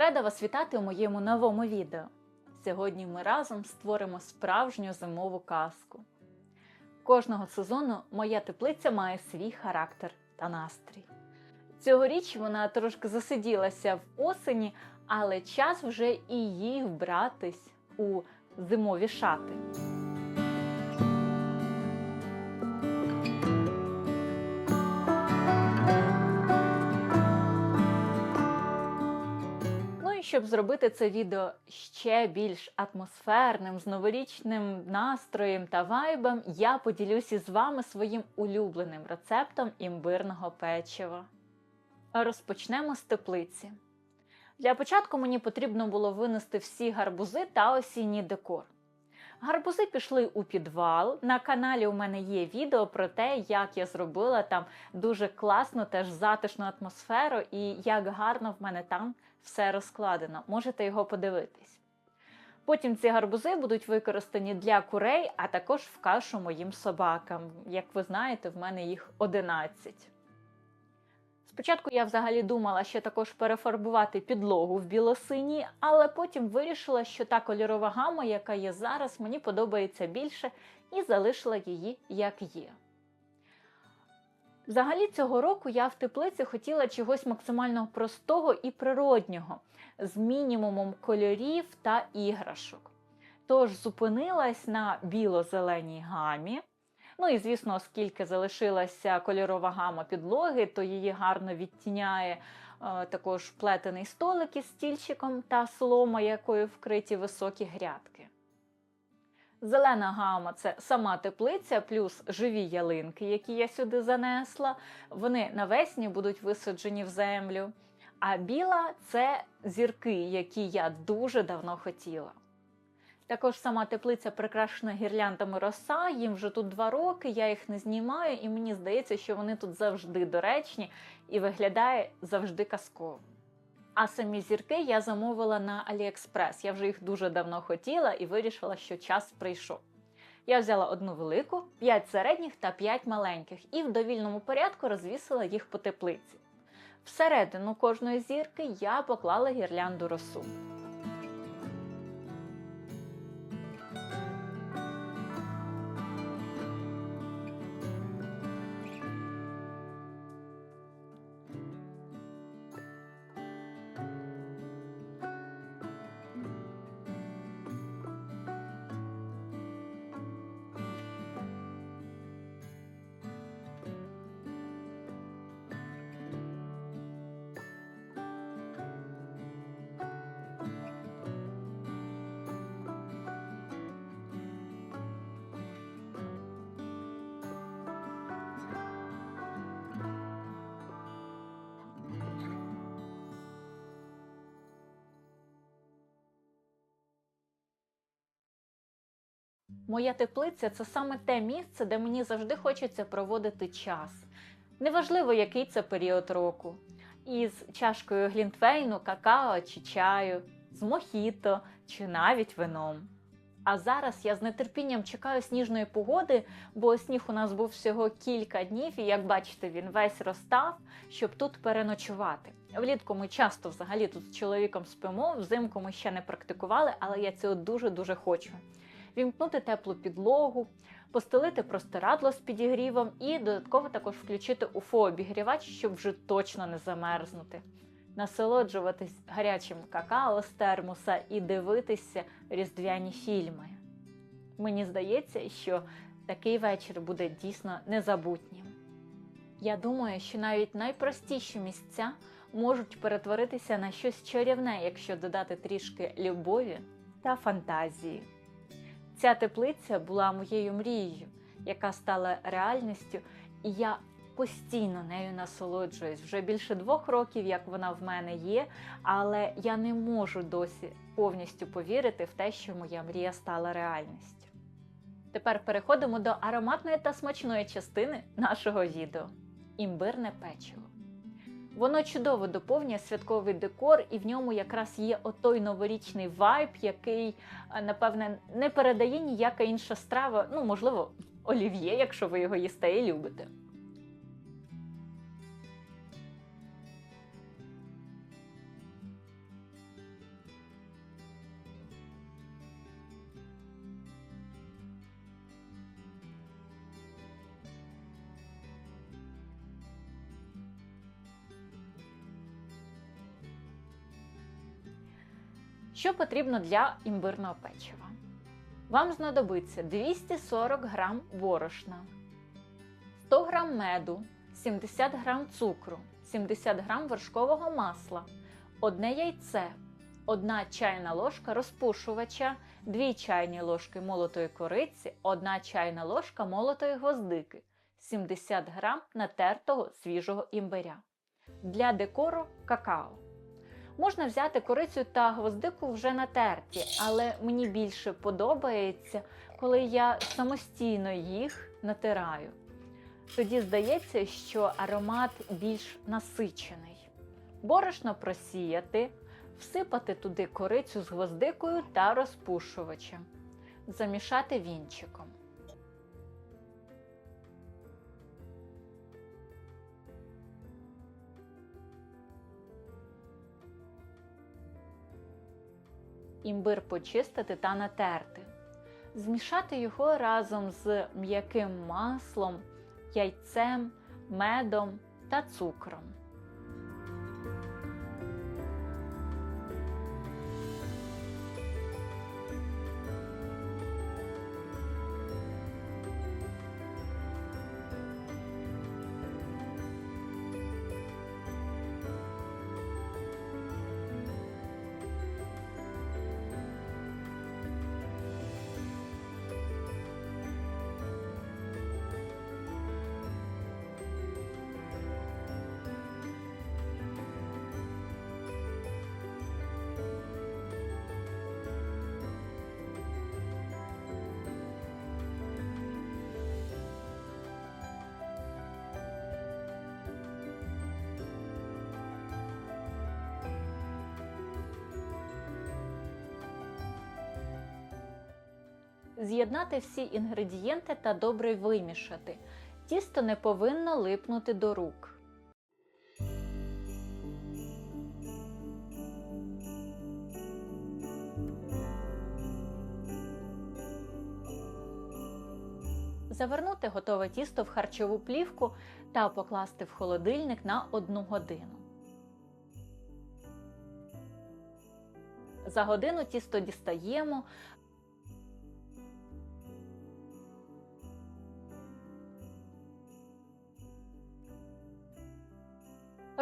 Рада вас вітати у моєму новому відео. Сьогодні ми разом створимо справжню зимову казку. Кожного сезону моя теплиця має свій характер та настрій. Цьогоріч вона трошки засиділася в осені, але час вже і їй вбратись у зимові шати. Щоб зробити це відео ще більш атмосферним, з новорічним настроєм та вайбом, я поділюся з вами своїм улюбленим рецептом імбирного печива. Розпочнемо з теплиці. Для початку мені потрібно було винести всі гарбузи та осінній декор. Гарбузи пішли у підвал. На каналі у мене є відео про те, як я зробила там дуже класну, теж затишну атмосферу і як гарно в мене там все розкладено. Можете його подивитись. Потім ці гарбузи будуть використані для курей, а також в кашу моїм собакам. Як ви знаєте, в мене їх 11. Спочатку я взагалі думала ще також перефарбувати підлогу в білосиній, але потім вирішила, що та кольорова гама, яка є зараз, мені подобається більше, і залишила її як є. Взагалі цього року я в теплиці хотіла чогось максимально простого і природнього, з мінімумом кольорів та іграшок. Тож зупинилась на біло-зеленій гамі. Ну і звісно, оскільки залишилася кольорова гама підлоги, то її гарно відтіняє е, також плетений столик із стільчиком та солома, якою вкриті високі грядки. Зелена гама це сама теплиця, плюс живі ялинки, які я сюди занесла. Вони навесні будуть висаджені в землю. А біла це зірки, які я дуже давно хотіла. Також сама теплиця прикрашена гірляндами роса, їм вже тут два роки, я їх не знімаю, і мені здається, що вони тут завжди доречні і виглядає завжди казково. А самі зірки я замовила на AliExpress. Я вже їх дуже давно хотіла і вирішила, що час прийшов. Я взяла одну велику, 5 середніх та 5 маленьких, і в довільному порядку розвісила їх по теплиці. Всередину кожної зірки я поклала гірлянду росу. Моя теплиця це саме те місце, де мені завжди хочеться проводити час. Неважливо, який це період року. Із чашкою глінтвейну, какао чи чаю, з мохіто чи навіть вином. А зараз я з нетерпінням чекаю сніжної погоди, бо сніг у нас був всього кілька днів, і як бачите, він весь розстав, щоб тут переночувати. Влітку ми часто взагалі тут з чоловіком спимо, взимку ми ще не практикували, але я цього дуже-дуже хочу вімкнути теплу підлогу, постелити простирадло з підігрівом і додатково також включити УФО-обігрівач, щоб вже точно не замерзнути. Насолоджуватись гарячим какао з термоса і дивитися різдвяні фільми. Мені здається, що такий вечір буде дійсно незабутнім. Я думаю, що навіть найпростіші місця можуть перетворитися на щось чарівне, якщо додати трішки любові та фантазії. Ця теплиця була моєю мрією, яка стала реальністю, і я постійно нею насолоджуюсь. Вже більше двох років, як вона в мене є, але я не можу досі повністю повірити в те, що моя мрія стала реальністю. Тепер переходимо до ароматної та смачної частини нашого відео імбирне печиво. Воно чудово доповнює святковий декор, і в ньому якраз є отой новорічний вайб, який, е, напевне, не передає ніяка інша страва. Ну, можливо, олів'є, якщо ви його їсте і любите. Що потрібно для імбирного печива? Вам знадобиться 240 г борошна, 100 г меду, 70 г цукру, 70 г вершкового масла, одне яйце, 1 чайна ложка розпушувача, 2 чайні ложки молотої кориці, 1 чайна ложка молотої гвоздики, 70 г натертого свіжого імбиря. Для декору какао. Можна взяти корицю та гвоздику вже натерті, але мені більше подобається, коли я самостійно їх натираю. Тоді здається, що аромат більш насичений. Борошно просіяти, всипати туди корицю з гвоздикою та розпушувачем, замішати вінчиком. Імбир почистити та натерти. Змішати його разом з м'яким маслом, яйцем, медом та цукром. З'єднати всі інгредієнти та добре вимішати. Тісто не повинно липнути до рук. Завернути готове тісто в харчову плівку та покласти в холодильник на 1 годину. За годину тісто дістаємо,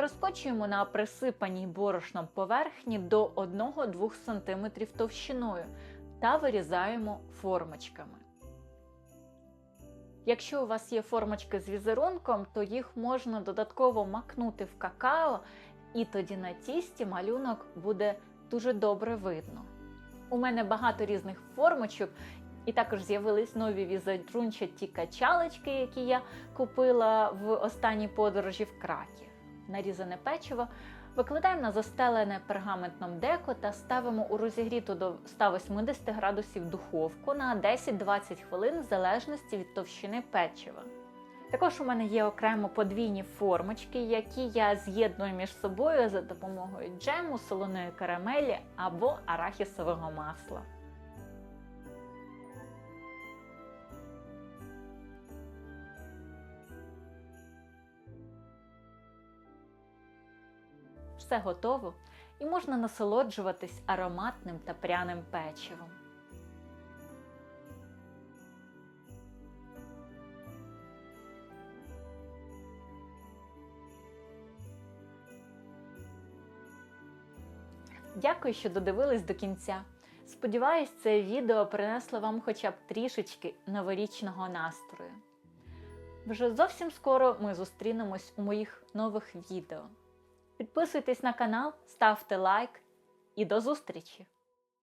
Розкочуємо на присипаній борошном поверхні до 1-2 см товщиною та вирізаємо формочками. Якщо у вас є формочки з візерунком, то їх можна додатково макнути в какао, і тоді на тісті малюнок буде дуже добре видно. У мене багато різних формочок, і також з'явились нові візерунчаті качалочки, які я купила в останній подорожі в Краків нарізане печиво, викладаємо на застелене пергаментном деко та ставимо у розігріту до 180 градусів духовку на 10-20 хвилин в залежності від товщини печива. Також у мене є окремо подвійні формочки, які я з'єдную між собою за допомогою джему, солоної карамелі або арахісового масла. Все готово і можна насолоджуватись ароматним та пряним печивом. Дякую, що додивились до кінця. Сподіваюсь, це відео принесло вам хоча б трішечки новорічного настрою. Вже зовсім скоро ми зустрінемось у моїх нових відео. Підписуйтесь на канал, ставте лайк і до зустрічі!